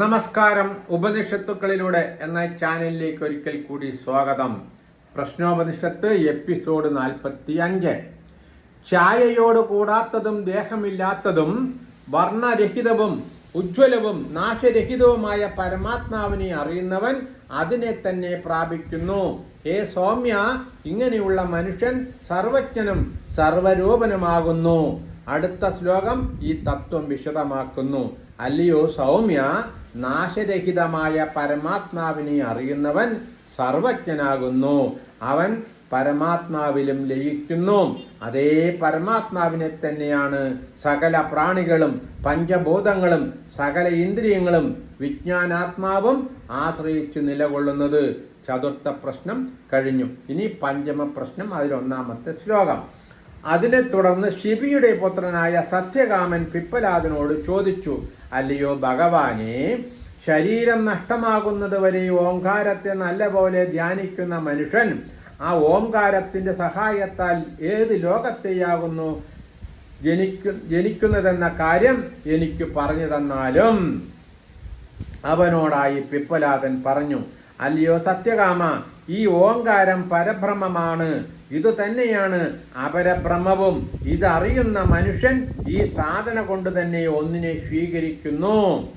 നമസ്കാരം ഉപനിഷത്തുക്കളിലൂടെ എന്ന ചാനലിലേക്ക് ഒരിക്കൽ കൂടി സ്വാഗതം. പ്രശ്നോപനിഷത്ത് എപ്പിസോഡ് നാൽപ്പത്തി അഞ്ച് ഛായയോട് കൂടാത്തതും ദേഹമില്ലാത്തതും വർണരഹിതവും ഉജ്ജ്വലവും നാശരഹിതവുമായ പരമാത്മാവിനെ അറിയുന്നവൻ അതിനെ തന്നെ പ്രാപിക്കുന്നു. ഹേ സൗമ്യ ഇങ്ങനെയുള്ള മനുഷ്യൻ സർവജ്ഞനും സർവരൂപനുമാകുന്നു. അടുത്ത ശ്ലോകം ഈ തത്വം വിശദമാക്കുന്നു. അല്ലയോ സൗമ്യ നാശരഹിതമായ പരമാത്മാവിനെ അറിയുന്നവൻ സർവജ്ഞനാകുന്നു. അവൻ പരമാത്മാവിലും ലയിക്കുന്നു. അതേ പരമാത്മാവിനെ തന്നെയാണ് സകല പ്രാണികളും പഞ്ചഭൂതങ്ങളും സകല ഇന്ദ്രിയങ്ങളും വിജ്ഞാനാത്മാവും ആശ്രയിച്ചു നിലകൊള്ളുന്നത്. ചതുർത്ഥ പ്രശ്നം കഴിഞ്ഞു. ഇനി പഞ്ചമ പ്രശ്നം അതിലൊന്നാമത്തെ ശ്ലോകം. അതിനെ തുടർന്ന് ശിബിയുടെ പുത്രനായ സത്യകാമൻ പിപ്പലാദനോട് ചോദിച്ചു അല്ലയോ ഭഗവാനെ ശരീരം നഷ്ടമാകുന്നത് വരെ ഓംകാരത്തെ നല്ലപോലെ ധ്യാനിക്കുന്ന മനുഷ്യൻ ആ ഓംകാരത്തിന്റെ സഹായത്താൽ ഏത് ലോകത്തെയാകുന്നു? ജനിക്കു ജനിക്കുന്നതെന്ന കാര്യം എനിക്ക് പറഞ്ഞു തന്നാലും അവനോടായി പിപ്പലാതൻ പറഞ്ഞു അല്ലയോ സത്യകാമ ഈ ഓങ്കാരം പരബ്രഹ്മമാണ്. ഇത് തന്നെയാണ് അപരബ്രഹ്മവും. ഇതറിയുന്ന മനുഷ്യൻ ഈ സാധന കൊണ്ട് തന്നെ ഒന്നിനെ സ്വീകരിക്കുന്നു.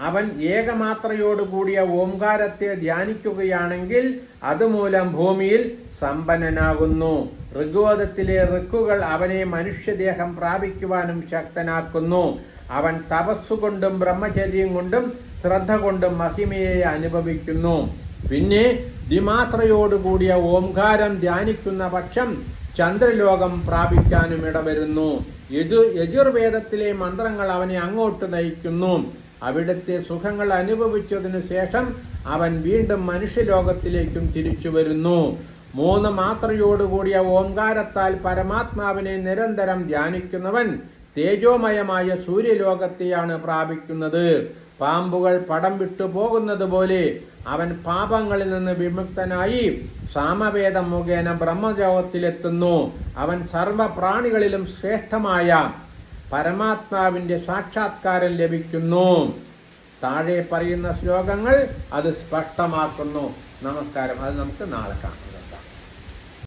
അവൻ ഏകമാത്രയോടുകൂടിയ ഓംകാരത്തെ ധ്യാനിക്കുകയാണെങ്കിൽ അതുമൂലം ഭൂമിയിൽ സമ്പന്നനാകുന്നു. ഋഗ്വേദത്തിലെ ഋക്കുകൾ അവനെ മനുഷ്യദേഹം പ്രാപിക്കുവാനും ശക്തനാക്കുന്നു. അവൻ തപസ്സുകൊണ്ടും ബ്രഹ്മചര്യം കൊണ്ടും ശ്രദ്ധ കൊണ്ടും മഹിമയെ അനുഭവിക്കുന്നു. പിന്നെ ദിമാത്രയോടുകൂടിയ ഓംകാരം ധ്യാനിക്കുന്ന പക്ഷം ചന്ദ്രലോകം പ്രാപിക്കാനും ഇടവരുന്നു. യജു യജുർവേദത്തിലെ മന്ത്രങ്ങൾ അവനെ അങ്ങോട്ട് നയിക്കുന്നു. അവിടുത്തെ സുഖങ്ങൾ അനുഭവിച്ചതിനു ശേഷം അവൻ വീണ്ടും മനുഷ്യലോകത്തിലേക്കും തിരിച്ചു വരുന്നു. മൂന്ന് മാത്രയോടുകൂടിയ ഓംകാരത്താൽ പരമാത്മാവിനെ നിരന്തരം ധ്യാനിക്കുന്നവൻ തേജോമയമായ സൂര്യലോകത്തെയാണ് പ്രാപിക്കുന്നത്. പാമ്പുകൾ പടം വിട്ടു പോകുന്നത് പോലെ അവൻ പാപങ്ങളിൽ നിന്ന് വിമുക്തനായി സാമവേദം മുഖേന ബ്രഹ്മലോകത്തിലെത്തുന്നു. അവൻ സർവപ്രാണികളിലും ശ്രേഷ്ഠമായ പരമാത്മാവിന്റെ സാക്ഷാത്കാരം ലഭിക്കുന്നു. താഴെ പറയുന്ന ശ്ലോകങ്ങൾ അത് സ്പഷ്ടമാക്കുന്നു. നമസ്കാരം. അത് നമുക്ക് നാളെ കാണാം.